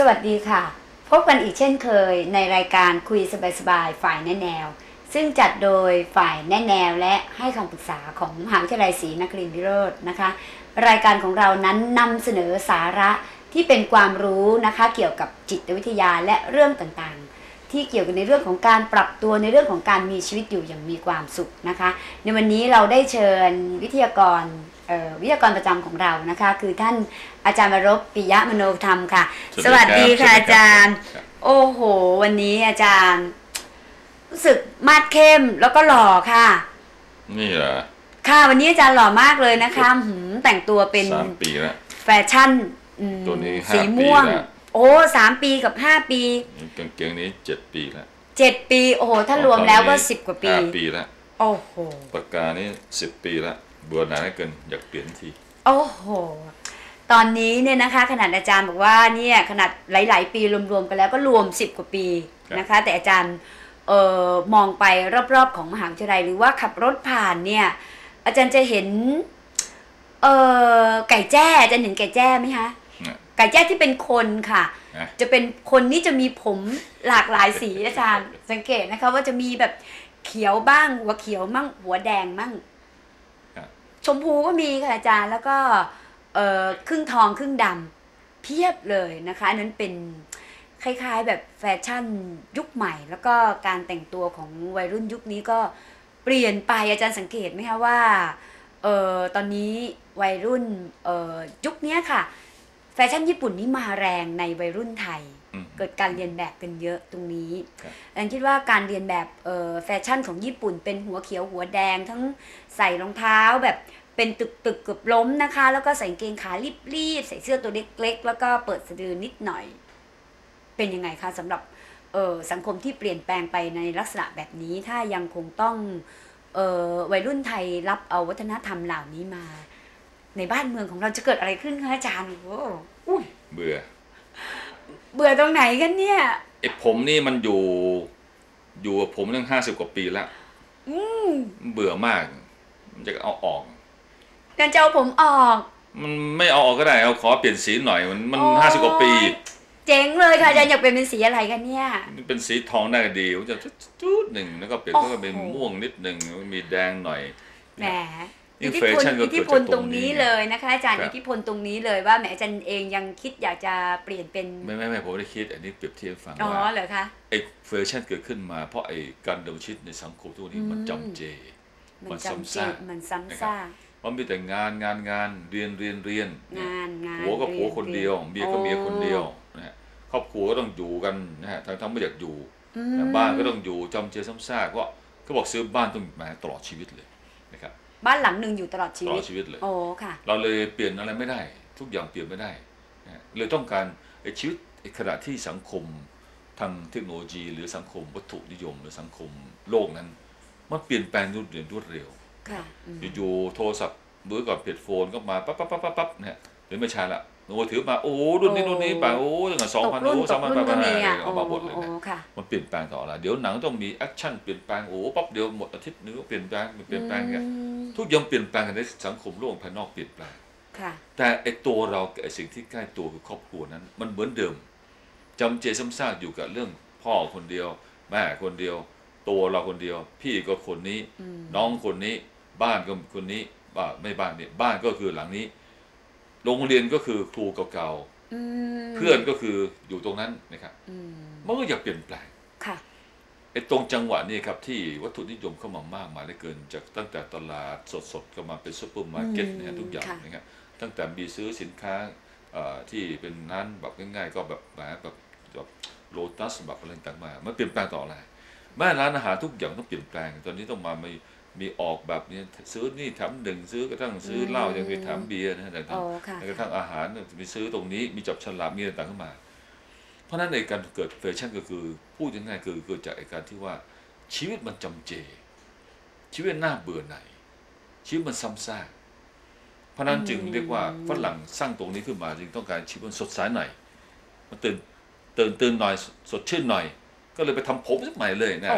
สวัสดีค่ะ พบกันอีกเช่นเคยในรายการคุยสบายๆฝ่ายแนแนว ซึ่งจัดโดยฝ่ายแนแนวและให้คำปรึกษาของมหาวิทยาลัยศรีนครินทรวิโรจน์นะคะ รายการของเรานั้นนำเสนอสาระที่เป็นความรู้นะคะ เกี่ยวกับจิตวิทยาและเรื่องต่างๆ ที่เกี่ยวกับในเรื่องของการปรับตัวในเรื่องของการมีชีวิตอยู่อย่างมีความสุขนะคะ ในวันนี้เราได้เชิญวิทยากร วิทยากรประจำของเรานะคะ คือท่านอาจารย์วรบปิยะมโนธรรมค่ะสสวัวัสสดีดีครับค่ะอาจารย์ครับโอ้โห วันนี้อาจารย์ รู้สึกมาดเข้มแล้วก็หล่อค่ะ นี่เหรอค่ะวันนี้อาจารย์หล่อมากเลยนะคะหืมแต่งตัวเป็นสามปีแล้วแฟชั่นอืมตัวนี้ห้าสีม่วงปีแล้วโอ้สามปีกับห้าปีนี่กางเกงนี้เจ็ดปีแล้วเจ็ดปี โอ้โห ถ้ารวมแล้วก็สิบกว่าปีห้าปีแล้วโอ้โหปากกานี่สิบปีแล้วเบื่อหน่ายเหลือเกินอยากเปลี่ยนที โอ้โห ตอนนี้เนี่ยนะคะ ขนาดอาจารย์บอกว่าเนี่ยขนาดหลาย ๆ ปีรวม ๆ กันแล้วก็รวม 10 กว่าปีนะคะ แต่อาจารย์เอ่อมองไปรอบ ๆ ของมหาวิทยาลัยหรือว่าขับรถผ่านเนี่ยอาจารย์จะเห็นเอ่อไก่แจ้อาจารย์เห็นไก่แจ้ไหมคะเนี่ยไก่แจ้ที่เป็นคนค่ะนะจะเป็นคนนี่จะมีผมหลากหลายสีอาจารย์ สังเกตนะคะว่าจะมีแบบเขียวบ้างหัวเขียวมั่งหัวแดงมั่งครับ ชมพูก็มีค่ะอาจารย์แล้วก็เอ่อครึ่งทองครึ่งดำเพียบเลยนะคะอันนั้นเป็นคล้ายๆแบบแฟชั่นยุคใหม่ แล้วก็การแต่งตัวของวัยรุ่นยุคนี้ก็เปลี่ยนไปอาจารย์สังเกตไหมคะว่าเอ่อตอนนี้วัยรุ่นเอ่อยุคเนี้ยค่ะ แฟชั่นญี่ปุ่นนี่มาแรงในวัยรุ่นไทยอืมเกิดการเรียนแบบกันเยอะตรงนี้ครับอันคิดว่าการเรียนแบบเอ่อแฟชั่นของญี่ปุ่น เป็นหัวเขียวหัวแดงทั้งใส่รองเท้าแบบ เป็นตึกตึกๆเกือบล้มนะคะ แล้วก็ใส่กางเกงขารีบๆใส่เสื้อตัวเล็กๆแล้วก็เปิดสะดือนิดหน่อย เป็นยังไงคะสำหรับเอ่อสังคมที่เปลี่ยนแปลงไปในลักษณะแบบนี้ถ้ายังคงต้องเอ่อวัยรุ่นไทยรับเอาวัฒนธรรมเหล่านี้มา ในบ้านเมืองของเราจะเกิดอะไรขึ้นคะอาจารย์โอ้อุ้ยเบื่อ เบื่อตรงไหนกันเนี่ยไอ้ผมนี่มันอยู่ อยู่กับผมตั้งห้าสิบกว่าปีแล้วอืมเบื่อมาก มันจะเอาออก การจะเอาผมออกมันไม่เอาออกก็ได้เอาขอเปลี่ยนสีหน่อยมันมันโอ้ยห้าสิบกว่าปี เจ๋งเลยค่ะอาจารย์อยากเป็นเป็นสีอะไรกันเนี่ยมันเป็นสีทองได้ก็ดีมันจะจุดๆหนึ่งแล้วก็เปลี่ยนโอ้โหก็เป็นม่วงนิดหนึ่งมีแดงหน่อยแหมนี่อิทธิแฟพลชั่นก็อิทธิพลเกิดจากตตรรงงนี้นี้เลยนะคะอาจารย์ครับอิทธิพลตรงนี้เลยว่าแหมอาจารย์เองยังคิดอยากจะเปลี่ยนเป็นไม่ไม่ไม่ผมไม่ได้คิด อันนี้เปรียบเทียบให้ฟังอ๋อว่าเหรอคะไอ้เฟอร์ชันเกิดขึ้นมาเพราะไอ้การดำเนินชีวิตในสังคมทุกวันนี้มันจำเจ มันมันจำซ้ำเจซากมันซ้ำนะครับซาก เพราะมีแต่งานงานงานเรียนเรียนเรียนเนี่ยงานงานผัวก็ผัวรีคนเดียวเมียก็โอ้เมียคนเดียวนะฮะครอบครัวก็ต้องอยู่กันนะฮะทั้งทั้งไม่อยากอยู่อืมแต่บ้านก็ต้องอยู่จำเจซ้ำซากก็ก็บอกซื้อบ้านต้องมาตลอดชีวิตเลยนะครับบ้านหลังหนึ่งอยู่ตลอดชีตลวิอตดชีวิตเลยโอ้ค่ะ เราเลยเปลี่ยนอะไรไม่ได้ ทุกอย่างเปลี่ยนไม่ได้นะฮะเลยต้องการไอ้ชีวิตไอ้ขณะที่สังคมทางเทคโนโลยี หรือสังคมวัตถุนิยม หรือสังคมโลกนั้นมันเปลี่ยนแปลงรวดเร็วรวดเร็วค่ะ อืมอยู่ๆโทรศัพท์มือก่อนเปลี่ยนโฟนก็มาปั๊บปั๊บปั๊บปั๊บปั๊บเนี่ยหรือไม่ใช่ละมือถือมาโอ้รุ่นนี้รุ่นนี้ไปโอ้ตั้งแต่สองตกพันรุ่นโอ้ตสามกพันรุ่แปนดพัก็นมีอะเอาโอ้มาหมดเลยโอ้นะค่ะมันเปลี่ยนแปลงต่ออะไรเดี๋ยวหนังต้องมีแอคชั่นเปลี่ยนแปลงโอ้ปั๊บเดียวหมดอาทิตย์นึงก็เปลี่ยนแปลงเปลี่ยนแปลงเนี่ยอืมทุกอย่างเปลี่ยนแปลงกันในสังคมโลกภายนอกเปลี่ยนแปลงค่ะแต่ไอตัวเรากับไอสิ่งที่ใกล้ตัวคือครอบครัวนั้น มันเหมือนเดิมจำเจซ้ำซากอยู่กับเรื่องพ่อคนเดียว แม่คนเดียว ตัวเราคนเดียว พี่ก็คนนี้อืมน้องคนนี้ บ้านก็คนนี้บ้านไม่บ้านเนี่ยบ้านก็คือหลังนี้ โรงเรียนก็คือครูเก่าอืมๆเพื่อนก็คืออยู่ตรงนั้นนะครับอืมมันก็อยากเปลี่ยนแปลงค่ะไอ้ตรงจังหวะนี้ครับที่วัตถุนิยมเข้ามามากมายเหลือเกิน จากตั้งแต่ตลาดสดๆก็มาเป็นซูเปอร์มาร์เก็ตอืมเนี่ยทุกอย่างค่ะนะครับตั้งแต่มีซื้อสินค้าเอ่อที่เป็นร้านแบบง่ายๆ ก็แบบแหมแบบแบบโลตัสแบบอะไรต่างๆมามันเปลี่ยนแปลงต่ออะไรแม่ร้านอาหารทุกอย่างต้องเปลี่ยนแปลง ตอนนี้ต้องมามี มีออกแบบนี้ซื้อนี่แถมหนึ่งซื้อกระทั่งซื้อเหล้ายังมีแถมเบียร์นะฮะต่างโอ้ค่ะๆแม้กระทั่งอาหารมีซื้อตรงนี้มีจับฉลากมีอะไรต่างๆเข้ามา เพราะฉะนั้นในการเกิดแฟชั่นก็คือพูดง่ายๆคือเกิดจากไอ้การที่ว่าชีวิตมันจำเจ ชีวิตน่าเบื่อหน่ายชีวิตมันซ้ำซากเพราะฉะนั้นจึงเรียกว่าฝรั่งสร้างตรงนี้ขึ้นมาจึงต้องการชีวิตมันสดใสหน่อยมันตื่นตื่นตื่นหน่อยสดชื่นหน่อย ก็เลยไปทำผมสักใหม่เลยนะ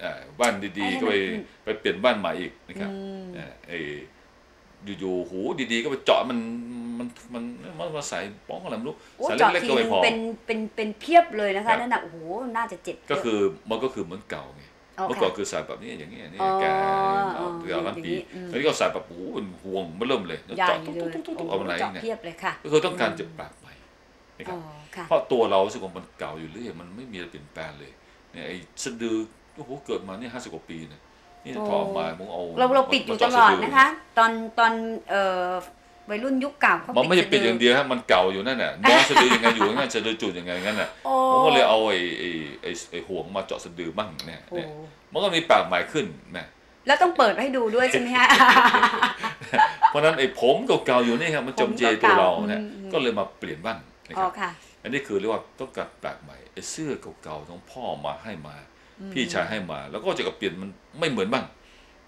โอ้โหนะเอ่อบ้านดีๆก็ไปอืมไปเปลี่ยนบ้านใหม่อีกนะครับอืมเอ่อไอ้อยู่ๆหูดีๆ ก็ไปเจาะมันมันมันมันมาใส่ป้องอะไรไม่รู้โอ้ใส่เจาะเล็กๆทีก็นึไม่งพอเป็นเป็นเป็นเพียบเลยนะครัคะบนั่นน่ะโอ้โหน่าจะเจ็บก็เยะคือมันก็คือเหมือนเก่าไงอ๋อเมื่อค่ะก่อนคือใส่แบบนี้อย่างนี้อย่างนี้อ๋อแกอ๋อเดือนล้านปีอย่างนี้อืมอันนี้ก็ใส่แบบโอ้โหเป็นห่วงมันเริ่มเลยแล้วใหญ่เจาะเลตุ๊ยกตุ๊กตุ๊กโอ้ตุ๊กโหเอาอะไรเจาะเนี่ยเพียบเลยค่ะก็คือต้องการจะปรับใหม่นะคอ๋รัอบค่ะเพราะตัวเรารู้สึกว่ามันเก่าอยู่เรื่อยมันไม่มีอะไรเปลี่ยนแปลงเลยเนี่ยไอ้สะดือ โอ้โหเกิดมาเนี่ยห้าสิบกว่าปีเนี่ยนี่โอ้ถอดออกมามึงเอาเราเราปิดอยู่มตจาะลสอดดืนะคะ ตอนตอนเอ่อวัยรุ่นยุคเก่าเขามันไม่ใช่ปิดสะอย่างเดียวฮะมันเก่าอยู่นั่นน่ะมองสะดือยังไงอยู่งั้นสะดือจุดยังไงงั้นน่ะโอ้ผมก็เลยเอาไอ้ไอ้ไอ้ไอ้ห่วงมาเจาะสะดือบ้างเนี่ยโอ้เนี่ยมันก็มีปากใหม่ขึ้นแหม่แล้วต้องเปิดให้ดูด้วยใช่ไหมฮะเพราะฉะนั้นไอ้ผมเก่าๆอยู่นี่ครับมันจำเจตัวเราเนี่ยผมเก่าๆอืมก็เลยมาเปลี่ยนบ้างนะอ๋คอรับค่ะอันนี้คือเรียกว่าต้องการแปลกใหม่ไอ้เสื้อเก่าๆของพ่อมาให้มา พี่ชายให้มา แล้วก็จะกับเปลี่ยนมันไม่เหมือนบ้าง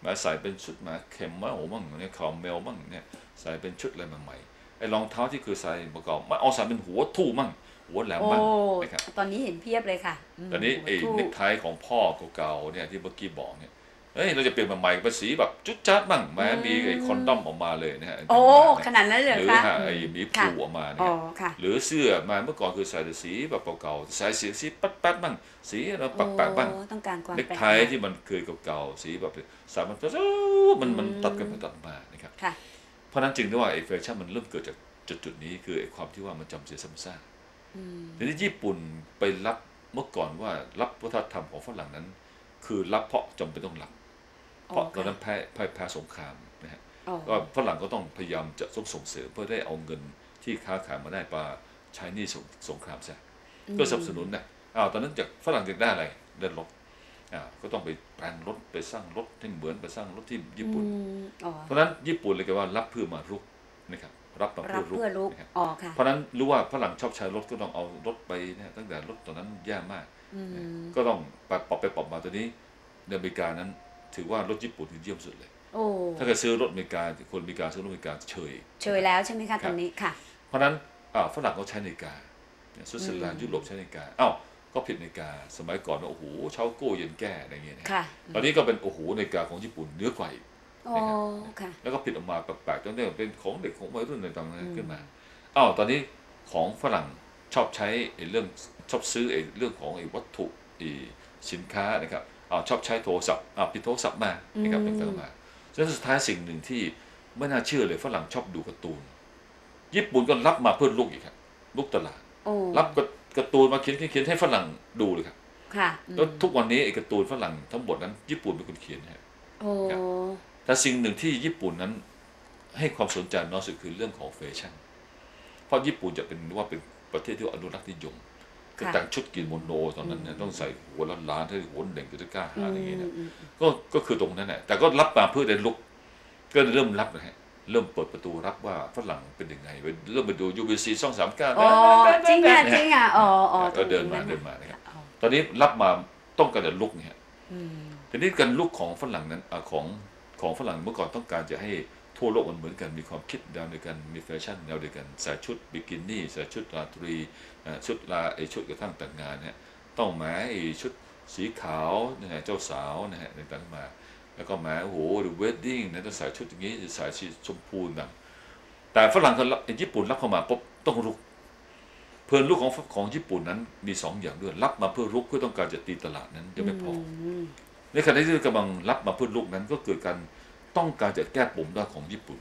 มาใส่เป็นชุดหมาเข็มมาโอ้บ้างเนี่ยคาวเมลบ้างเนี่ยใส่เป็นชุดอะไรใหม่ๆไอ้รองเท้าที่คือใส่ประกอบมาเอาใส่เป็นหัวทู่มั่งหัวแหลมโอ้บ้างนะครับตอนนี้เห็นเพียบเลยค่ะมตอนนี้ไอ้หัวเนทู่คไทของพ่อเก่าๆเนี่ยที่เมื่อกี้บอกเนี่ย เฮ้ยเราจะเปลี่ยนมาใหม่เป็นสีแบบจุดจัดบ้างแม้มีไอ้คอนดอมออกมาเลยนะฮะโอ้เป็นขนาดนั้นเลยหเหรรืออคะฮะไอ้หมีค่ะผูออกมาเนี่อ๋ยอค่ะหรือเสื้อมาเมื่อก่อนคือใส่แต่สีแบบเก่าๆใส่สีสีปัดปัดๆบ้างสีอะไรปักปักๆบ้างโอ้ต้องการความเน็กแปลกไทใหม่ที่มันเคยเก่าๆสีแบบสามมันมันมันตัดกันไปตัดมานะครับค่ะเพราะฉะนั้นจึงได้ว่าไอ้แฟชั่นมันเริ่มเกิดจากจุดจุดๆนี้คือไอ้ความที่ว่ามันจำเจซ้ำซากอืมทีนี้ญี่ปุ่นไปรับเมื่อก่อนว่ารับวัฒนธรรมของฝรั่งนั้น คือรับเพราะจำเป็นต้องรับ เพราะตอนนั้นแพ้แพ้แพ้สงครามนะฮะอ๋อก็ฝรั่งก็ต้องพยายามจะส่งส่งเสริมเพื่อได้เอาเงินที่ค้าขายมาได้มาใช้หนี่สงสงครามซะก็สนับสนุนนะอ้าวตอนนั้นจากฝรั่งจะได้อะไรได้รถอ่าวก็ต้องไปแปลงรถไปสร้างรถให้เหมือนไปสร้างรถที่ญี่ปุ่นอืมอ๋อเพราะฉะนั้นญี่ปุ่นเลยก็ว่ารับเพื่อมารุกนะครับรับมารัเพื่บอรุกเพื่อลุกนะครับอ๋อค่ะเพราะฉะนั้นรู้ว่าฝรั่งชอบใช้รถก็ต้องเอารถไปนะตั้งแต่รถตอนนั้นแย่มากอืมก็ต้องปรับปรับไปปรับมาตัวนี้ในอเมริกานั้น ถือว่ารถญี่ปุ่นคือเยี่ยมสุดเลย โอ้ถ้าเกิดซื้อรถอเมริกาคนอเมริกาซื้อรถอเมริกาเฉย เชยแล้วใช่ไหมคะตอนนี้ค่ะ เพราะฉะนั้นอ่าฝรั่งเขาใช้นาฬิกาเนี่ยสวิตเซอร์แลนด์ยุโรปใช้นาฬิกาอ้าวก็ผิดนาฬิกาสมัยก่อนว่าโอ้โหเช้าโก้เย็นแก้อะไรเงี้ยนะค่ะตอนนี้ก็เป็นโอ้โหนาฬิกาของญี่ปุ่นเหนือกว่าอีก โอ้ค่ะ แล้วก็ผิดออกมาแปลกๆจนได้เป็นของเด็กของวัยรุ่นอะไรต่างๆขึ้นมาอ้าวตอนนี้ของฝรั่งชอบใช้ไอ้เรื่องชอบซื้อไอ้เรื่องของไอ้วัตถุไอ้สินค้านะครับอ้าว ชอบใช้โทรศัพท์อ้าวผิดโทรศัพท์มานะครับอืมเป็นต้นมาฉะนั้นสุดท้ายสิ่งหนึ่งที่ไม่น่าเชื่อเลยฝรั่งชอบดูการ์ตูน ญี่ปุ่นก็รับมาเพื่อลูกอีกครับลูกตลาดโอ้รับการ์ตูนมาเขียนเขียนให้ฝรั่งดูเลยครับค่ะอืมแล้วทุกวันนี้ไอ้การ์ตูนฝรั่งทั้งหมดนั้น ญี่ปุ่นเป็นคนเขียนนะฮะโอ้ครับแต่สิ่งหนึ่งที่ญี่ปุ่นนั้น ให้ความสนใจน้อยสุดคือเรื่องของแฟชั่น เพราะญี่ปุ่นจะเป็นว่าเป็นประเทศที่อนุรักษ์นิยม ก็แต่งชุดกินโมโนตอนนั้นเนี่ยต้องใส่หัวล้านล้านๆให้หัวเด่งจะกล้าหาญอย่างเงี้ยนะอืมก็ก็คือตรงนั้นแหละแต่ก็รับมาเพื่อได้ลุก ก็เริ่มรับนะฮะเริ่มเปิดประตูรับว่าฝรั่งเป็นยังไงไปเริ่มไปดู UBC ช่องสามเก้าอ๋อจริงอะจริงอะอ๋ออ๋อก็เดินมาตรงเดินมานะครับอ๋อตอนนี้รับมาต้องการจะลุกเนี่ยอืมทีนี้การลุกของฝรั่งนั้นอาของของฝรั่งเมื่อก่อนต้องการจะให้ทั่วโลกมันเหมือนกันมีความคิดแนวเดียวกันมีแฟชั่นแนวเดียวกันใส่ชุดบิกินี่ใส่ชุดราตรีเอ่อ ชุดลาไอชุดกระทั่งแต่งงานเนี่ยต้องแหม้ไอ้ชุดสีขาวนะฮะเจ้าสาวนะฮะต่างๆมา แล้วก็แหม้โอ้โหหรือเวดดิ้งนะต้องใส่ชุดอย่างนี้ใส่สีชมพูต่างแต่ฝรั่งเขารับญี่ปุ่นรับเข้ามาปุ๊บต้องลุก เพื่อนลุกของของญี่ปุ่นนั้นมีสองอย่างด้วยรับมาเพื่อลุกเพื่อต้องการจะตีตลาดนั้นยังไม่พอมในขณะที่กำลังรับมาเพื่อลูกนั้นก็เกิดการต้องการจะแก้ปมด้านของญี่ปุ่น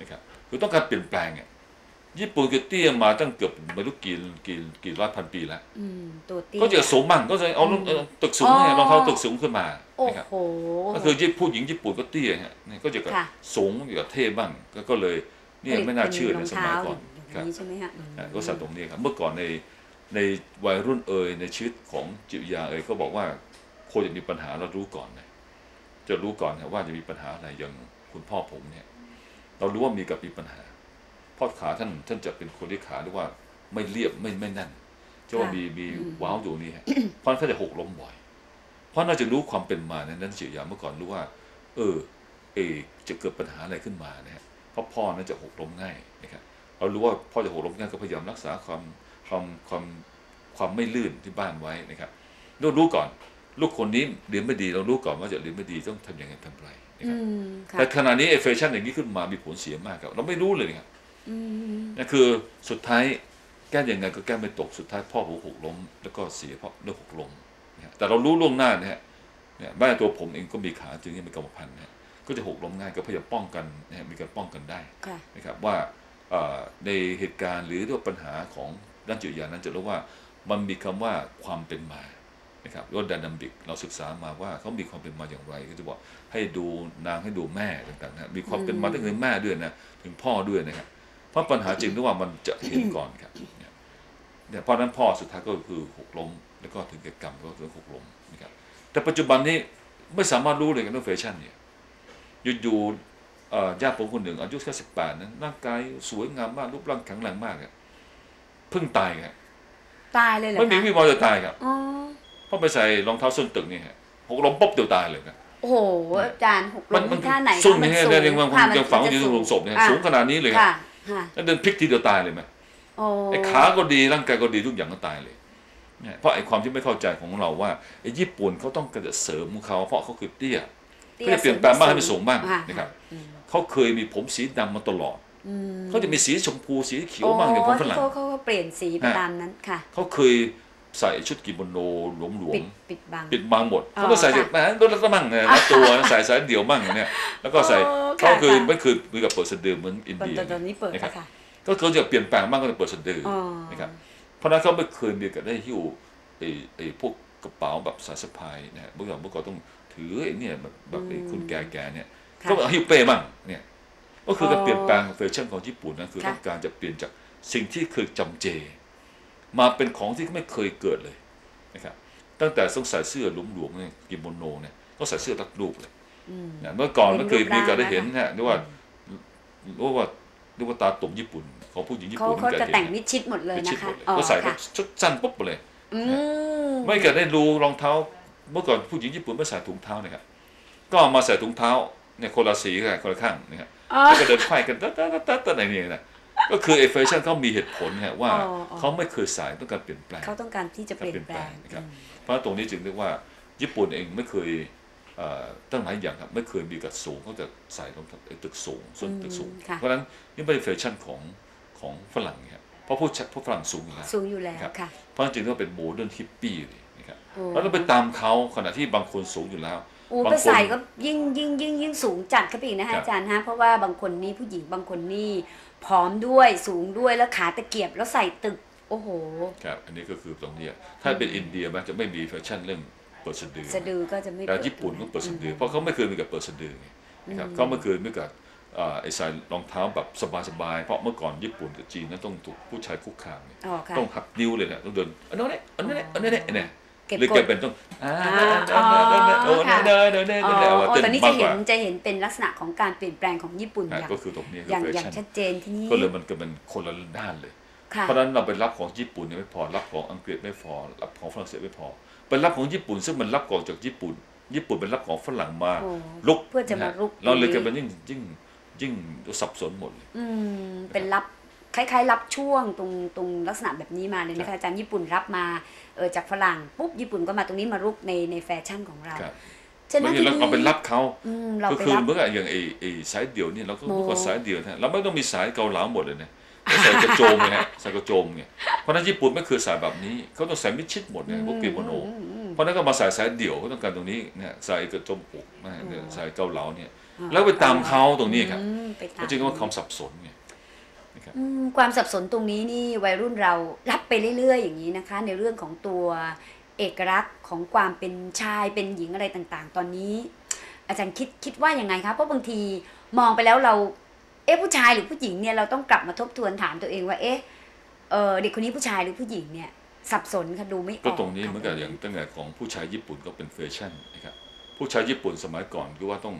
นะครับคือต้องการเปลี่ยนแปลงอะ ญี่ปุ่นคือเตี้ยมาตั้งเกือบไม่รู้กี่กี่กี่ร้อยพันปีแล้วอืมตัวเตี้ย ก็จะสูงมั่งก็จะเอารองเอ่อตึกสูงให้รองเท้าตึกสูงขึ้นมาโอ้นะครับโห ก็คือญี่ผู้หญิงญี่ปุ่นก็เตี้ยฮะนี่ก็จะกับค่ะ สูงกับเท่บ้างก็ก็เลยเนี่ยไม่น่าเชื่อในสมัยก่อนเป็ครับรองเท้าอย่างนี้ใช่ไหมฮะอืมอะก็สัตว์ตรงนี้ครับเมื่อก่อนในในวัยรุ่นเอ่ยในชีวิตของจิตวิทยาเอ่ยก็บอกว่าคนจะมีปัญหาเรารู้ก่อนนะจะรู้ก่อนนะว่าจะมีปัญหาอะไรอย่างคุณพ่อผมเนี่ย เรารู้ว่ามีกับมีปัญหาเพ่อขาท่านท่านจะเป็นคนที่ขาเรียกว่าไม่เรียบไม่ไม่แน่นจะว่ามีมีว้าวอยู่นี่ฮะเพราะฉะนั้นท่านจะหกล้มบ่อย เพราะน่าจะรู้ความเป็นมาในนั้นจิตวิทยาเมื่อก่อนรู้ว่า เออเออจะเกิดปัญหาอะไรขึ้นมานะฮะเพราะพ่อนั้นจะหกล้มง่ายนะครับเรารู้ว่าพ่อจะหกล้มง่ายก็พยายามรักษาความความความความไม่ลื่นที่บ้านไว้นะครับเรารู้ก่อน ลูกคนนี้เรียนไม่ดีเรารู้ก่อนว่าจะเรียนไม่ดีต้องทำยังไงทำไรนะคอืรับมค่ะแต่ขณะนี้ไอ้แฟชั่นอย่างนี้ขึ้นมามีผลเสียมากครับเราไม่รู้เลยครับอืม นั่นคือสุดท้ายแก้ยังไงก็แก้ไม่ตกสุดท้ายพ่อผมหกล้ม แล้วก็เสียเพราะเรื่องหกล้มนะฮะแต่เรารู้ล่วงหน้าเนี่ยเนี่ยแม้ตัวผมเองก็มีขาจึงยังเป็นกรรมพันธุ์นะฮะก็จะหกล้มง่ายก็พยายามป้องกันนะฮะมีการป้องกันได้ค่ะนะครับว่าเอ่อในเหตุการณ์หรือด้วยปัญหาของด้านจิตวิทยานั้นจะรู้ว่ามันมีคำว่าความเป็นมานะครับหรือว่าดนามิกเราศึกษามาว่าเขามีความเป็นมาอย่างไร ก็จะบอกให้ดูนางให้ดูแม่ต่างๆนะมีความเป็นมาตั้งแต่แม่ด้วยนะถึงพ่อด้วยนะครับเพ ราะปัญหาจริงที่ว่ามันจะเห็นก่อนครับเนี่ยเนี่ยเพราะฉะนั้นพ่อสุดท้ายก็คือหกล้ม แล้วก็ถึงแก่กรรมก็คือหกล้มนะครับแต่ปัจจุบันนี้ไม่สามารถรู้เลยกันเรื่องแฟชั่นเนี่ยอยู่ๆเอ่อญาติผมคนหนึ่งอายุแค่สิบแปดนั้นร่างกายสวยงามมากรูปร่างแข็งแรงมากอะเพิ่งตายครับตายเลยเหรอไม่มีคะวี่แววจะตายครับอ๋อเพราะไปใส่รองเท้าส้นตึกนี่ฮะหกล้มปุ๊บเดียวตายเลยครับโอ้โหอาจารย์หกล้มันมมันท่าไหนคะสุ่มมันี่สูเรียกว่าค่ะยังฝังอยู่จะในโรงศพเนี่ยอะสูงขนาดนี้เลยครับ ค่ะค่ะแล้วเดินพลิกทีเดียวตายเลยไหมโอ้ไอ้ขาก็ดีร่างกายก็ดีทุกอย่างก็ตายเลยเนี่ยเพราะไอ้ความที่ไม่เข้าใจของเราว่าไอ้ญี่ปุ่นเขาต้องการจะเสริมของเขาเพราะเขาคือเตี้ยเขาจะเปลี่ยนแปลงบ้างให้มันสูงบ้างค่ะนะครับอืมเขาเคยมีผมสีดำมาตลอดอืมเขาจะมีสีชมพูสีเขียวบ้างอย่างผมฝรั่งโอ้เขาเขาก็เปลี่ยนสีไปฮะตามนั้นค่ะเขาเคย ใส่ชุดกิโมโนหลวมปิดปิดบังๆปิดบังหมดอ๋อเขาก็ใส่ค่ะแหมรถรัมั่งเนี่ยรัดตัวใส่สายเดี่ยวมั่งเนี่ยแล้วก็ใส่โอ้เขาค่ะคือค่ะไม่คือมือกับเปิดสะดือเหมือนอินตอนเดียตอนตอนนี้เปิดนะคแล้รับวค่ะก็เขาจะเปลี่ยนแปลงมากก็จะเปิดสะดือออ๋อนะครับเพราะฉะนั้นเขาไม่เคยมีโอกาสได้หิ้วไอ้ไอ้พวกกระเป๋าแบบสายสะพายนะฮะเมื่อก่อนเมื่อก่อนต้องถือไอ้เนี่ยแบบแบบไอ้คุณแก่ๆเนี่ยค่ะก็เอาหิ้วเป้มั่งเนี่ยก็คือการอ๋อเปลี่ยนแปลงแฟชั่นของญี่ปุ่นนะคือค่ะต้องการจะเปลี่ยนจากสิ่งที่เคยจำเจ มาเป็นของที่ไม่เคยเกิดเลยนะครับตั้งแต่ต้องใส่เสื้อหลวมๆเนี่ยกิโมโนเนี่ยต้องใส่เสื้อรัดรูปเลยอืมนะเมื่อก่อนเป็นไม่เคยรูปมีโอกาสได้ร่างเห็นนะคะนะเรียกว่าเรียกว่าเรียกว่าตาตุ่มญี่ปุ่นของผู้หญิงญี่เขาปุ่นเขาไม่เคจะยแต่งเห็นมิดชิดหมดเลยเป็นนะชิ้นหคะมดเลยอ๋อก็ใส่ค่ะชุดสั้นปุ๊บไปเลยอืมไม่เคยได้ดูรองเท้า เมื่อก่อนผู้หญิงญี่ปุ่นไม่ใส่ถุงเท้านะครับก็เอามาใส่ถุงเท้าเนี่ยคนละสีกันคนละข้างนะครับอ๋อแล้วก็เดินไขว้กันตัดตัดตัดตัดอะไรเนี่ยนะ ก็คือไอ้แฟชั่นเขามีเหตุผลฮะว่าอ๋ออ๋อเขาไม่เคยใส่ต้องการเปลี่ยนแปลงเขาต้องการที่จะเปลี่ยนแปลงเปลี่ยนแปลงนะครับอืมเพราะตรงนี้จึงเรียกว่าญี่ปุ่นเองไม่เคยเอ่อตั้งหลายอย่างครับไม่เคยมีกัดสูงเขาจะใส่รองเท้าไอ้ตึกสูงส้นตึกสูงอืมค่ะเพราะฉะนั้นนี่ไม่ใช่แฟชั่นของของฝรั่งครับเพราะผู้ชผู้ฝรั่งสูงอยู่แล้วสูงอยู่แล้วครับค่ะเพราะฉะนั้นจึงเรียกว่าเป็นโมเดิร์นฮิปปี้เลยนะครับโอ้แล้วเราไปตามเขาขณะที่บางคนสูงอยู่แล้วโอ้บางไปคนใส่ก็ยิ่งยิ่งยิ่งยิ่งสูงจัดเข้าไปอีกนะครัคะบอาจารย์ฮะเพราะว่าบางคนนี่ผู้หญิงบางคนนี่ ผอมด้วยสูงด้วยแล้วขาตะเกียบแล้วใส่ตึก โอ้โห ครับอันนี้ก็คือตรงเนี้ยถ้าเป็นอินเดียมันจะไม่มีแฟชั่นเรื่องเปิดสะดือสะดือก็จะไม่แต่เปิด ญี่ปุ่นก็เปิดสะดือเพราะเขาไม่เคยมีกับเปิดสะดือไงนะครับเขาไม่เคยมีกับเอ่อไอ้ใส่รองเท้าแบบสบายๆเพราะเมื่อก่อนญี่ปุ่นกับจีนนั้นต้องถูกผู้ชายคุกคามไงอ๋อค่ะ ต้องหักนิ้วเลยเนี่ยต้องเดินอันนั้นเนี่ยอันนั้นเนี่ยอันนั้นเนี่ยเนี่ย เก็บหรือกแกดเป็นต้องอ่าอ๋อโอ้ค่ะเดินเดินเดินอ๋เดินอเอาว่าอ๋อเต้นตอนนี้มาจะกกเห็นว่าจะเห็นเป็นลักษณะของการเปลี่ยนแปลงของญี่ปุ่นอะอย่างก็คือตรงนี้อคืย่างอแฟอย่างชั่นชัดเจนที่นี่ก็เลยมันก็เป็นคนละด้านเลยค่ะเพราะฉะนั้นเราไปรับของญี่ปุ่นเนี่ยไม่พอรับของอังกฤษไม่พอรับของฝรั่งเศสไม่พอไปรับของญี่ปุ่นซึ่งมันรับของจากญี่ปุ่นญี่ปุ่นเป็นรับของฝรั่งมาโอ้ลุกเพื่อจะมารุกเราเลยตรงนี้กลายเป็นยิ่งยิ่งยิ่งสับสนหมดเลยอืมเป็นรับคล้ายๆรับช่วงตรงตรงลักษณะแบบนี้มาเลยนะคะอาจารย์ญี่ปุ่นรับมา เออจากฝรั่งปุ๊บญี่ปุ่นก็มาตรงนี้มารุกในในแฟชั่นของเราครับฉะนั้บางนทีเราเอาไปรับเขาอืมเราก็ไปคือรับ เมื่ออย่างไอ้ไอ้สายเดี่ยวนี่เราก็โมเมื่อก่อนสายเดี่ยวนะเราไม่ต้องมีสายเกาเหลาหมดเลยนะก็ใส่กระโจมไงฮะใส่กระโจมไงเพราะฉะนั้นญี่ปุ่นไม่เคยใส่แบบนี้เขาต้องใส่มิดชิดหมดไงพวกกิโมโน อืมอืม เพราะฉะนั้นก็มาใส่สายเดี่ยวก็ต้องการตรงนี้เนี่ยใส่กระโจมอกนะฮะเนี่ยอ๋อใส่เกาเหลาเนี่ยอืมแล้วไปตามเขาตรงนี้ครับอืมไปตาม จริงๆว่าความสับสนไงอืม ความสับสนตรงนี้นี่วัยรุ่นเรารับไปเรื่อย ๆ อย่างนี้นะคะ ในเรื่องของตัวเอกลักษณ์ของความเป็นชายเป็นหญิงอะไรต่างๆ ตอนนี้ อาจารย์คิดคิดว่ายังไงคะเพราะบางทีมองไปแล้วเรา เอ๊ะผู้ชายหรือผู้หญิงเนี่ยเราต้องกลับมาทบทวนถามตัวเองว่าเอ๊ะเออเด็กคนนี้ผู้ชายหรือผู้หญิงเนี่ยสับสนค่ะดูไม่ออกก็ตรงนี้ค่ะเหมือนกับอย่างตั้งแต่ของผู้ชายญี่ปุ่นก็เป็นแฟชั่นนะครับผู้ชายญี่ปุ่นสมัยก่อนคือว่าต้อง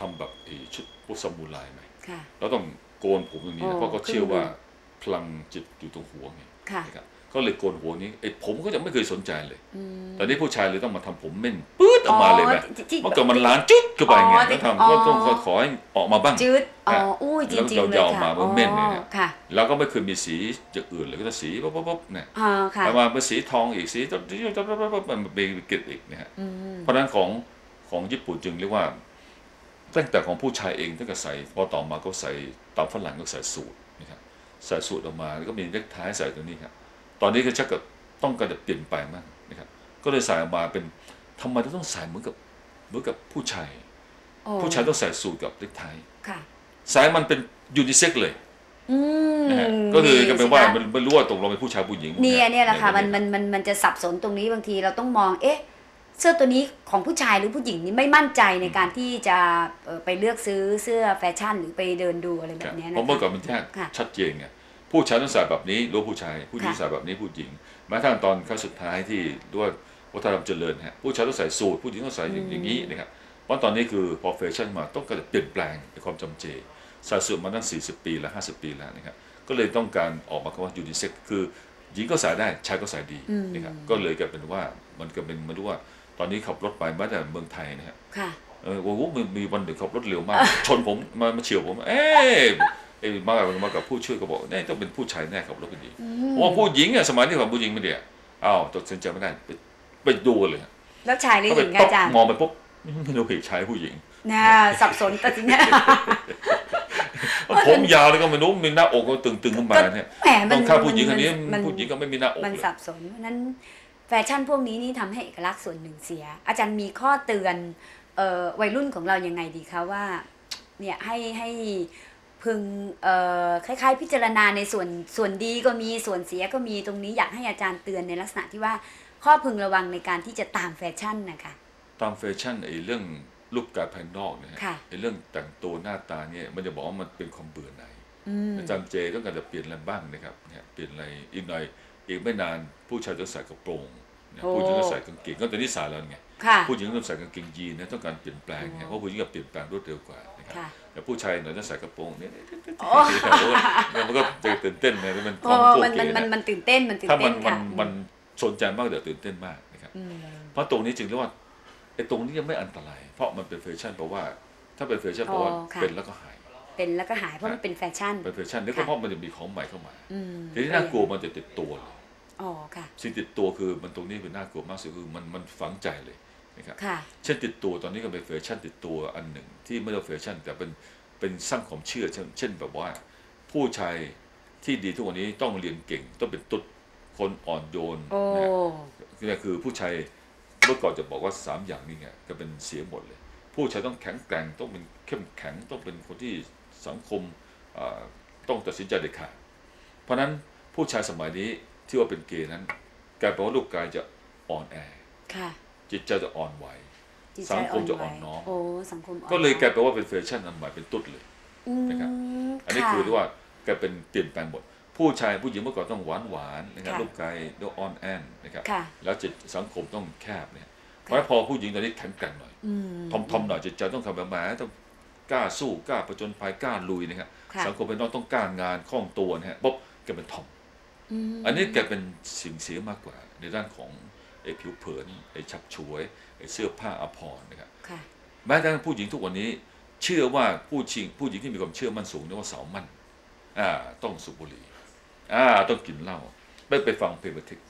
ทำแบบไอ้ชุดพวกซามูไรไหมค่ะแล้วต้อง โกนผมอย่างนี้อ๋นะอเพราะเขาเชื่อว่าขึ้นพลังจิตอยู่ตรงหัวไงค่ะนะครับก็เลยโกนหัวนี้ไอ้ผมก็จะไม่เคยสนใจเลยอืมแต่นี่ผู้ชายเลยต้องมาทำผมเม่นปื๊ดออกมาเลยไหมที่ที่เมื่อก่อนมันล้านจุดเข้าไปไงอ๋อแล้วอ๋อทำก็ต้องขอให้ออกมาบ้างจืดอ๋อนะอุ้ยจแล้วริงๆเลยยาวๆค่ะมาเหมือนเม่นเลยเนี่ยอ๋อค่ะแล้วก็ไม่เคยมีสีจากอื่นเลยก็จะสีป๊บป๊บป๊บเนี่ยอ่าค่ะแต่มาเป็นสีทองอีกสีต๊บต๊บต๊บต๊บต๊บมันเป็นเกล็ดอีกนะฮะอืมเพราะฉะนั้นของของญี่ปุ่นจึงเรียกว่า ตั้งแต่ของผู้ชายเองตั้งแต่ใส่พอต่อมาก็ใส่ตามฝรั่งก็ใส่สูทนะครับใส่สูทออกมาแล้วก็มีเล็กท้ายใส่ตรงนี้ครับตอนนี้ก็ชักกับต้องการจะเปลี่ยนแปลงมากนะครับก็เลยใส่ออกมาเป็นทำไมต้องใส่เหมือนกับเหมือนกับผู้ชายโอ้ผู้ชายต้องใส่สูทกับเล็กท้ายค่ะสายมันเป็นยูนิเซ็กเลยอืมนะฮะก็คือก็เป็นว่าสิคะมันไม่รู้ว่าตกลงเป็นผู้ชายผู้หญิงเนี่ยเนี่ยแหละค่ะใมันมันมันมันจะสับสนตรงนี้บางทีเราต้องมองเอ๊ะ เสื้อตัวนี้ของผู้ชายหรือผู้หญิงนี่ไม่มั่นใจในการที่จะเอ่อไปเลือกซื้อเสื้อแฟชั่นหรือไปเดินดูอะไรคแบรับบเนี้ยเพนะราะเมื่อก่อคะนมันแยกค่ะชัดเจนไงผู้ชายต้องใส่แบบนี้รู้ผู้ชาย ผู้หญิงค่ะใส่แบบนี้ผู้หญิงแม้กระทั่งตอนครั้งสุดท้ายที่ด้วยวัฒนธรรมเจริญฮะผู้ชายต้องใส่สูทผู้หญิงต้องใส่อย่างอย่างนี้นะครับเพราะตอนนี้คือพอแฟชั่นมาต้องการจะเปลี่ยนแปลงในความจำเจใส่สูทมาตั้ง 40 ปีแล้ว50 ปีแล้วนะครับก็เลยต้องการออกมาคำว่ายูนิเซ็กคือหญิงก็ใส่ได้ชายก็ใส่ดีอืมนะครับก็เลยกลายเป็นว่ามันก็เป็นไม่รู้ว่า ตอนนี้ขับรถไปแม้แต่เมืองไทยนะฮะค่ะ เออโอ้โหมีมีวันหนึ่งขับรถเร็วมาก ชนผมมามาเฉียวผม เอ๊ะเอ้ยมามากับผู้ช่วยก็บอกเนี่ยต้องเป็นผู้ชายแน่ขับรถกันดีเพราะว่าผู้หญิงอะสมัยที่ขับผู้หญิงไม่เดียอ้าวตัดสินใจไม่ได้ไปไปดูเลยแล้วชายหรือก็หไปญิงปุ๊คะบอาจารย์มองไปปุ๊บไม่รู้ผิดชายผู้หญิงนะสับสนตัดสินใจผมยาวแล้วก็ไม่รู้มีหน้าอกก็ตึงๆขึ้นมาเนี่ยแหมมัต้อนงฆ่าผู้หญิงคนนี้มันผู้หญิงก็ไม่มีหน้าอกมันเลยสับสนเพราะฉะนั้น แฟชั่นพวกนี้นี่ทำให้เอกลักษณ์ส่วนหนึ่งเสีย อาจารย์มีข้อเตือนเอ่อวัยรุ่นของเรายังไงดีคะว่าเนี่ยให้ให้พึงเอ่อคล้าย ๆ พิจารณาในส่วนส่วนดีก็มีส่วนเสียก็มีตรงนี้อยากให้อาจารย์เตือนในลักษณะที่ว่าข้อพึงระวังในการที่จะตามแฟชั่นนะคะตามแฟชั่นไอ้เรื่องรูปกายภายนอกเนี่ยฮะค่ะไอ้เรื่องแต่งตัวหน้าตาเนี่ยมันจะบอกว่ามันเป็นความเบื่อหน่ายอืมอาจารย์เจต้องการจะเปลี่ยนอะไรบ้างนะครับเนี่ยเปลี่ยนอะไรอีกหน่อยอีกไม่นานผู้ชายจะใส่กระโปรงเนี่ยโอ้ ผู้หญิงก็ใส่กางเกงก็ตอนนี้สายแล้วไงค่ะผู้หญิงต้องใส่กางเกงยีนนะต้องการเปลี่ยนแปลงเนี่ยเพราะผู้หญิงก็เปลี่ยนแปลงรวดเร็วกว่านะครับค่ะแต่ผู้ชายหน่อยจะใส่กระโปรงเนี่ยโอ้เนี่ยมันก็จะตื่นเต้นนะมันคโอ้วามโกมันเก๋มันมันนะมันตื่นเต้นมันตื่นถ้ามัเต้นนมัค่ะนมันสนใจมากเดี๋ยวตื่นเต้นมากนะครับอืมเพราะตรงนี้จึงเรียกว่าไอ้ตรงนี้ยังไม่อันตราย เพราะมันเป็นแฟชั่นเพราะว่า ถ้าเป็นแฟชั่นเพราะว่าอ๋อค่ะเป็นแล้วก็หายเป็นแล้วก็หายเพราะมันเป็นแฟชั่นเป็นแฟชั่นนี่ก็ค่ะเพราะมันจะมีของใหม่เข้ามาอืมทีนี้น่ากลัวมันจะติดตัวเลย อ๋อค่ะสิ่งติดตัวคือมันตรงนี้เป็นน่ากลัวมากสุดคือมันมันฝังใจเลยนะครับค่ะเช่นติดตัวตอนนี้ก็เป็นแฟชั่นติดตัวอันหนึ่ง ที่ไม่ใช่แฟชั่นแต่เป็นเป็นสร้างความเชื่อเช่นเช่นแบบว่า ผู้ชายที่ดีทุกวันนี้ต้องเรียนเก่ง ต้องเป็นตุ๊ดคนอ่อนโยนโอ้นะฮะนี่คือผู้ชายเมื่อก่อนจะบอกว่าสามอย่างนี้ไงก็เป็นเสียหมดเลย ผู้ชายต้องแข็งแกร่งต้องเป็นเข้มแข็งต้องเป็นคนที่สังคมอ่าต้องตัดสินใจเด็ดขาดเพราะฉะนั้นผู้ชายสมัยนี้ ที่ว่าเป็นเกย์นั้นกลายเป็นว่ารูปกายจะอ่อนแอค่ะจิตใจจะอ่อนไหวจิตใจสังคมจะไหวอ่อนน้อมโอ้สังคมอ่อนก็เลยน้อมกลายเป็นว่าเป็นแฟชั่นอันใหม่เป็นตุ๊ดเลยอืมนะครับอันนี้ะคือเรียกว่ากลายเป็นเปลี่ยนแปลงหมด ผู้ชายผู้หญิงเมื่อก่อนต้องหวานหวานๆนะครับค่ะรูปกายต้องอ่อนแอนนะครับค่ะแล้วจิตสังคมต้องแคบเนี่ยเพราะฉะนั้นพอผู้หญิงตอนนี้แข็งแกร่งหน่อยอืมทอมทอมหน่อยจิตใจต้องทำแบบแหมต้องกล้าสู้กล้าผจญภัยกล้าลุยนะครับค่ะสังคมเป็นน้องต้องกล้างานคล่องตัวนะฮะปุ๊บแกเป็นทอมม อันนี้แกเป็นสิ่งเสียมากกว่าในด้านของไอ้ผิวเผินไอ้ฉับฉวยไอ้เสื้อผ้าอาภรณ์นะครับค่ะแม้กระทั่งผู้หญิงทุกวันนี้ เชื่อว่าผู้ชิงผู้หญิงที่มีความเชื่อมั่นสูงเรียกว่าสาวมั่นอ่าต้องสูบบุหรี่อ่าต้องกินเหล้าไม่ไปฟังเพลงบันทึก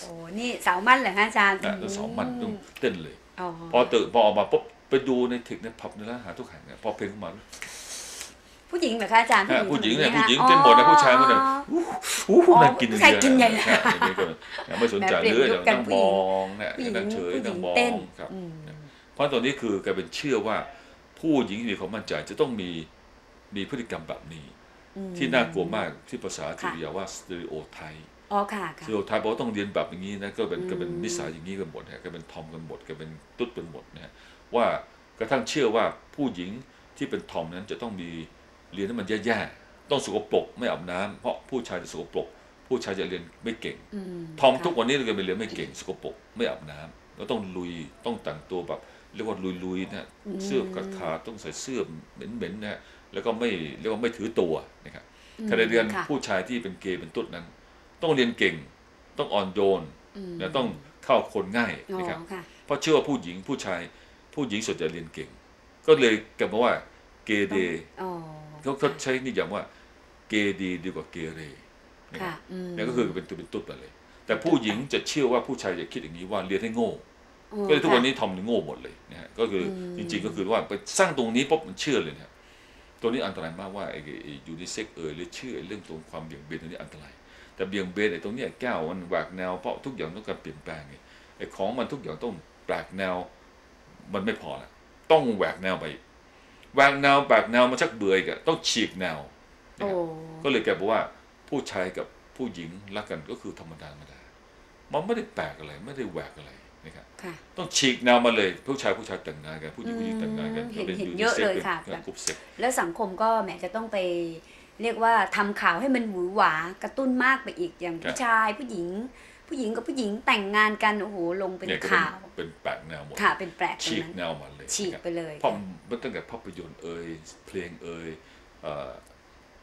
โอ้นี่สาวมั่นเหรอฮะอาจารย์อ่าแล้วสาวมั่นต้องเต้นเลยอ๋อพอตื่นพอออกมาปุ๊บไปดูในเทคในผับในร้านอาหารทุกแห่งเนี่ยพอเพลงเข้ามา ผู้หญิงเหรอคะอาจารย์อะผู้หญิงเนี่ยคผู้หญิงอ๋อเต้นหมดนะผู้ชายมันเนี่ยอู้หูนั่งกินผู้ชายกินใหญ่เลยใช่อันนี้ก็ไม่สนใจแบบเปลี่ยนเลยยุคกันนั่งผู้มหญิงองเนี่ยผู้หญิงนั่งเฉยผู้หญินั่งงมองเต้นครับอืมเพราะตอนนี้คือกลายเป็นเชื่อว่า ผู้หญิงที่มีความมั่นใจจะต้องมีมีพฤติกรรมแบบนี้อืมที่น่ากลัวมากที่ภาษาค่ะจิตวิทยาว่าสเตอริโอไทป์อ๋อค่ะสค่ะเตอริโอไทป์บอกว่าต้องเรียนแบบอย่างนี้นะก็เป็นอืมก็เป็นนิสัยอย่างนี้กันหมดฮะก็เป็นทอมกันหมดก็เป็นตุ๊ดกันหมดนะฮะว่ากระทั่งเชื่อว่าผู้หญิงที่เป็นทอมนั้นจะต้องมี เรียนให้มันแย่ๆต้องสกปรกไม่อาบน้ำเพราะผู้ชายจะสกปรกผู้ชายจะเรียนไม่เก่งอืมทอมค่ะทุกวันนี้เราไปเรียนไม่เก่งสกปรกไม่อาบน้ำก็ต้องลุยต้องแต่งตัวแบบเรียกว่าลุยๆนะเสื้อกัดขาดต้องใส่เสื้อเหม็นๆนะแล้วก็ไม่เรียกว่าไม่ถือตัวนะครับอืมขณะเดียวกันค่ะผู้ชายที่เป็นเกย์เป็นตุ๊ดนั้น ต้องเรียนเก่งต้องอ่อนโยนอืมและต้องเข้าคนง่ายอ๋อนะครับค่ะเพราะเชื่อว่าผู้หญิงผู้ชายผู้หญิงส่วนใหญ่เรียนเก่ง ก็เลยกลายมาว่าเกเดอ๋อ เขาเขาใช้นิยามว่าเกดีดีกว่าเกเรนะคค่ะรับนั่ก็คือเป็นตัวเป็นตุ๊ดไปเลย แต่ผู้หญิงจะเชื่อว่าผู้ชายจะคิดอย่างนี้ว่าเรียนให้โง่ก็เลยทุกวันนี้ทอมโง่หมดเลยนะฮะก็คือจริงๆก็คือว่าไปสร้างตรงนี้ปุ๊บมันเชื่อเลยนะตัวนี้อันตรายมากว่าไอ้อยูนิเซ็กเอ่ยหรือเชื่อไอ้เรื่องตัวความเบี่ยงเบนตัวนี้อันตราย แต่เบี่ยงเบนไอ้ตรงเนี้ยแก้วมันแหวกแนวเพราะทุกอย่างต้องการเปลี่ยนแปลงไงไอ้ของมันทุกอย่างต้องแปลกแนว มันไม่พอละต้องแหวกแนวไปอีก แหวกแนวแปลกแนวมันชักเบื่ออีกอะต้องฉีกแนวนะโอ้ครับก็เลยแกบอกว่าผู้ชายกับผู้หญิงรักกันก็คือธรรมดาธรรมดามันไม่ได้แปลกอะไรไม่ได้แหวกอะไรนะครับค่ะต้องฉีกแนวมาเลยผู้ชายผู้ชายแต่งงานกันผู้หญิงผู้หญิงแต่งงานกันอืมเห็นป็เห็นยูเยอะซ็กเลยป็นค่ะเป็นกรุ๊ปเซ็กแล้วสังคมก็แหมจะต้องไปเรียกว่าทำข่าวให้มันหวือหวากระตุ้นมากไปอีกอย่างผู้ชายผู้หญิง ผู้หญิงกับผู้หญิงแต่งงานกัน โอ้โห ลงเป็นเนี่ยก็ข่าว เป็นแปลกแนวหมดค่ะเป็นแปลกตรฉีงกนั้นแนวมาเลยฉีกนะครับไปเลยเพราะค่ะมันตั้งแต่ภาพยนตร์เอ่ยเพลงเอ่ยเอ่อ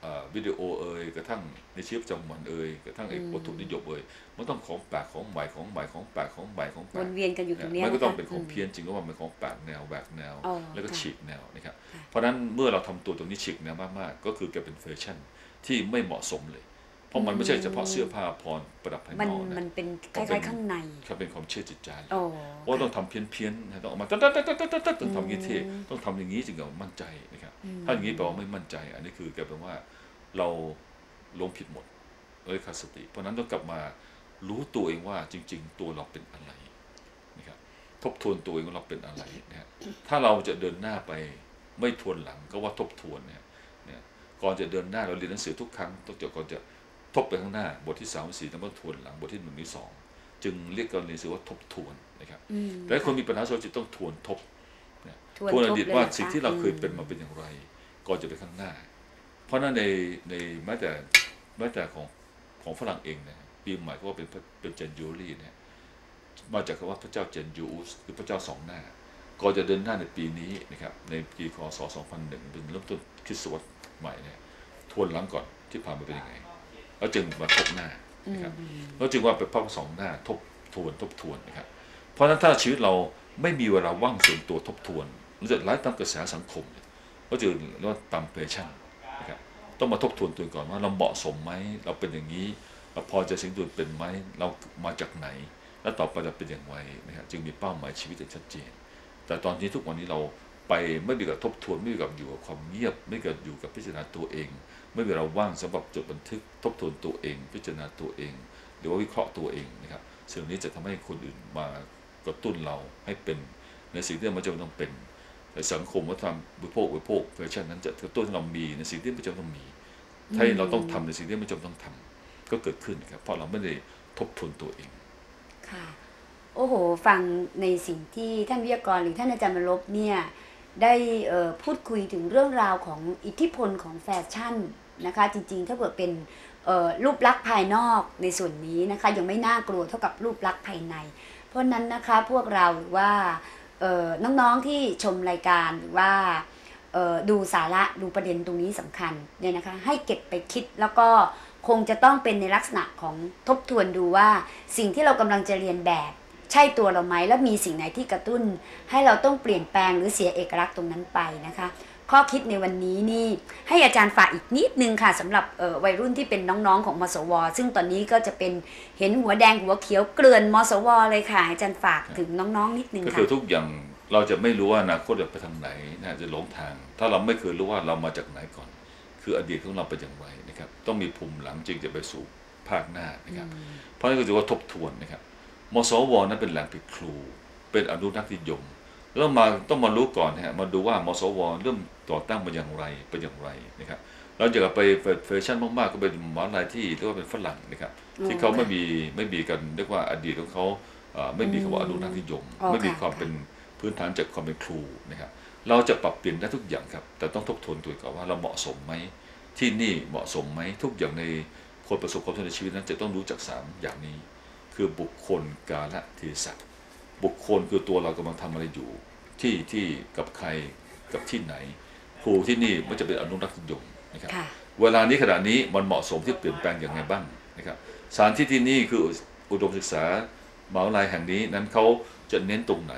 เอ่อวิดีโอเอ่ยกระทั่งในชีวิตประจำวันเอ่ยกระทั่งไอ้วัตถุนิยมเอ่ยมันต้องของแปลกของใหม่ของใหม่ของแปลกของใหม่ของแปลวกนเวียนกันอยู่ตรงเนี้ยมันก็ต้องะคะเป็นของมเพี้ยนจริงก็ว่ามันของแปลกแนวแหวกแนวอ๋อแล้วก็ค่ะฉีกแนวนะครับค่ะเพราะฉะนั้นเมื่อเราทำตัวตรงนี้ฉีกแนวมากๆ ก็คือแกเป็นแฟชั่นที่ไม่เหมาะสมเลย เพราะมันไม่ใช่เฉพาะเสื้อผ้าพรประดับภายนมันอกมันะนเป็นคต้องเป็ล้านยๆข้างในเขาเป็นความเชื่อจิตใจโอ้ว่าต้องทำเพี้ยนเพี้ยนๆนะต้องออกมาตัดตัดตัดตัดตัดตัดต้องทำอย่างนี้เท่อืมต้องทำอย่างนี้จึงจะมั่นใจนะครับอืมถ้าอย่างนี้แปลว่าไม่มั่นใจ อันนี้คือแกแปลว่าเราหลงผิดหมดเลยขาดสติ เพราะฉะนั้นต้องกลับมารู้ตัวเองว่าจริง ๆ ตัวเราเป็นอะไรนะครับทบทวนตัวเองว่าเราเป็นอะไรนะฮะถ้าเราจะเดินหน้าไปไม่ทวนหลังก็ว่าทบทวนเนี่ยเนี่ยก่อนจะเดินหน้าเราเรียนหนังสือทุกครั้งต้องจบก่อนจะ ทบไปข้างหน้า บทที่สามสี่ต้องมาทวนหลังบทที่หนึ่งที่สองจึงเรียกการเรียนหนังสือว่าทบทวนนะครับอืมแต่คนมีปัญหาโซจิตต้องทวนทบทวนทวนอทบดีตเลยว่าหอคะสิ่งที่เราเคยเป็นอืมาเป็นอย่างไร ก่อนจะไปข้างหน้า เพราะฉะนั้นในในแม้แต่แม้แต่ของของฝรั่งเองเนี่ยปีใหม่ก็ว่าเป็นพระเป็นเจนยูรี่เนี่ยมาจากคำว่าพระเจ้าเจนยูสคือพระเจ้าสองหน้าก่อนจะเดินหน้าในปีนี้นะครับในปีคศ2001เป็นเริ่มต้นคริสตศตวรรษใหม่เนี่ยทวนหลังก่อนที่ผ่านมาเป็นยังไง แล้วจึงมาทบหน้านะครับอืมแล้วจึงว่าเป็นภาพสองหน้าทบทวนทบทวนนะครับ เพราะฉะนั้นถ้าชีวิตเราไม่มีเวลาว่างส่วนตัวทบทวนมันจะไล่ตามกระแสสังคมเนี่ยก็จะเรียกว่าตามเพชั่นนะครับต้องมาทบทวนตัวเองก่อนว่าเราเหมาะสมไหมเราเป็นอย่างนี้เราพอจะสิ่งตัวเป็นไหมเรามาจากไหน แล้วต่อไปจะเป็นอย่างไรนะครับจึงมีเป้าหมายชีวิตที่ชัดเจน แต่ตอนนี้ทุกวันนี้เราไปไม่มีกับทบทวนไม่มีกับอยู่กับความเงียบ ไม่กับอยู่กับพิจารณาตัวเอง ไม่มีเราว่างสำหรับจดบันทึกทบทวนตัวเอง พิจารณาตัวเอง หรือว่าวิเคราะห์ตัวเองนะครับสิ่งนี้จะทำให้คนอื่นมากระตุ้นเราให้เป็นในสิ่งที่เราไม่จำต้องเป็นในสังคมวัฒนธรรมบริโภคบริโภคแฟชั่นนั้นจะกระตุ้นเรามีในสิ่งที่ไม่จำต้องมีถ้าเราต้องทำในสิ่งที่ไม่จำต้องทำก็เกิดขึ้นครับเพราะเราไม่ได้ทบทวนตัวเองค่ะโอ้โห ฟังในสิ่งที่ท่านวิทยากรหรือท่านอาจารย์มลบเนี่ยได้พูดคุยถึงเรื่องราวของอิทธิพลของแฟชั่น นะคะ จริงๆ ถ้าเกิดเป็นรูปลักษณ์ภายนอกในส่วนนี้นะคะ ยังไม่น่ากลัวเท่ากับรูปลักษณ์ภายใน เพราะนั้นนะคะพวกเราหรือว่าน้องๆที่ชมรายการหรือว่าดูสาระดูประเด็นตรงนี้สำคัญเนี่ยนะคะ ให้เก็บไปคิดแล้วก็คงจะต้องเป็นในลักษณะของทบทวนดูว่า สิ่งที่เรากำลังจะเรียนแบบใช่ตัวเราไหม แล้วมีสิ่งไหนที่กระตุ้น ให้เราต้องเปลี่ยนแปลงหรือเสียเอกลักษณ์ตรงนั้นไปนะคะ ข้อคิดในวันนี้นี่ให้อาจารย์ฝากอีกนิดนึงค่ะสำหรับเอ่อวัยรุ่นที่เป็นน้องๆของมสว ซึ่งตอนนี้ก็จะเป็นเห็นหัวแดงหัวเขียวเกลื่อนมสว เลยค่ะ อาจารย์ฝากถึงน้องๆ นิดนึงก็ค่ะคือทุกอย่างเราจะไม่รู้ว่าอนาคตจะไปทางไหนนะจะหลงทาง ถ้าเราไม่เคยรู้ว่าเรามาจากไหนก่อน คืออดีตของเราเป็นอย่างไรนะครับ ต้องมีภูมิหลังจึงจะไปสู่ภาคหน้านะครับ เพราะฉะนั้นก็ถือว่าทบทวนนะครับมสวนั้นเป็นแหล่งผลิตครู เป็นอนุรักษ์นิยม แล้วมาต้องมารู้ก่อนนะฮะมาดูว่ามสวเริ่มต่อตั้งมาอย่างไรเป็นอย่างไรนะครับเราจะไปแฟชั่นมากๆก็เป็นมหาลัยที่เรียกว่าเป็นฝรั่งนะครับอืมที่เขาไม่มีไม่มีกันเรียกว่าอดีตของเขาเอ่อไม่มีคำว่าอนุรักษ์นิยมอ๋อไม่มีค่ะความเป็นพื้นฐานจากความเป็นครูนะครับเราจะปรับเปลี่ยนได้ทุกอย่างครับแต่ต้องทบทวนตัวเองก่อนว่าเราเหมาะสมไหมที่นี่เหมาะสมไหมทุกอย่างในคนประสบความสำเร็จในชีวิตนั้นจะต้องรู้จักสามอย่างนี้ คือบุคคลกาละเทศะ บุคคลคือตัวเรากำลังทำอะไรอยู่ ที่ที่กับใครกับที่ไหน ครูที่นี่มันจะเป็นอนุรักษ์นิยมนะครับค่ะเวลานี้ขณะนี้มันเหมาะสมที่เปลี่ยนแปลงอย่างไรบ้างนะครับสถานที่ที่นี่คืออุดมศึกษามหาวิทยาลัยแห่งนี้นั้นเขาจะเน้นตรงไหน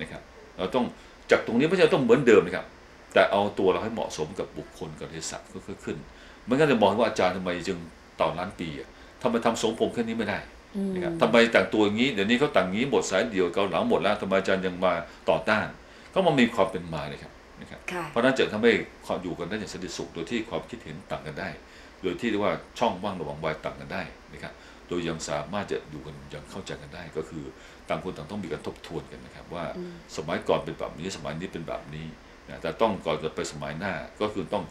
นะครับ เราต้องจากตรงนี้ไม่ใช่ต้องเหมือนเดิมนะครับ แต่เอาตัวเราให้เหมาะสมกับบุคคลกับเทศะก็คือขึ้นมันก็จะมองว่าอาจารย์ทำไมจึงต่อล้านปีอะทำไมทำทรงผมแค่นี้ไม่ได้อืม นะครับทำไมแต่งตัวอย่างนี้เดี๋ยวนี้เขาแต่งงี้หมดสายเดียวเกาหลังหมดแล้วทำไมอาจารย์ยังมาต่อต้าน ก็มันมีความเป็นมาเลยครับนะครับค่ะเพราะฉะนั้นจะทำให้ความอยู่กันได้อย่างสันติสุขโดยที่ความคิดเห็นต่างกันได้ โดยที่เรียกว่าช่องว่างระหว่างวัยต่างกันได้นะครับโดยยังสามารถจะอยู่กันอย่างเข้าใจกันได้ก็คือต่างคนต่างต้องมีการทบทวนกันนะครับ ว่าสมัยก่อนเป็นแบบนี้สมัยนี้เป็นแบบนี้นะแต่ต้องก่อนจะไปสมัยหน้าก็คือต้อง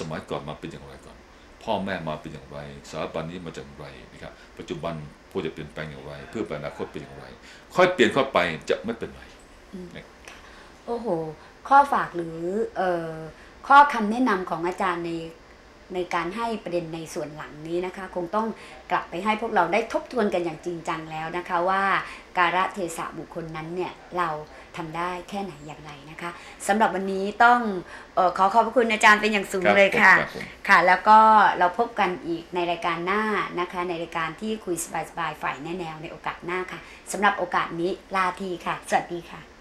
สมัยก่อนมาเป็นอย่างไรก่อน พ่อแม่มาเป็นอย่างไรสถาบันนี้มาจากอย่างไรนะครับ ปัจจุบัน ควรจะเปลี่ยนแปลงอย่างไร เพื่อไปอนาคตเป็นอย่างไร ค่อยเปลี่ยนเข้าไปจะไม่เป็นไรโอ้โห ข้อฝากหรือเอ่อข้อคำแนะนำของอาจารย์ใน ในการให้ประเด็นในส่วนหลังนี้นะคะ คงต้องกลับไปให้พวกเราได้ทบทวนกันอย่างจริงจังแล้วนะคะว่าการะเทศะบุคคลนั้นเนี่ยเราทำได้แค่ไหนอย่างไรนะคะสำหรับวันนี้ต้องเออขอขอบพระคุณอาจารย์เป็นอย่างสูงครับเลยค่ะครับผมค่ะ แล้วก็เราพบกันอีกในรายการหน้านะคะ ในรายการที่คุยสบายๆฝ่ายแน่แนวในโอกาสหน้าค่ะสำหรับโอกาสนี้ลาทีค่ะ สวัสดีค่ะ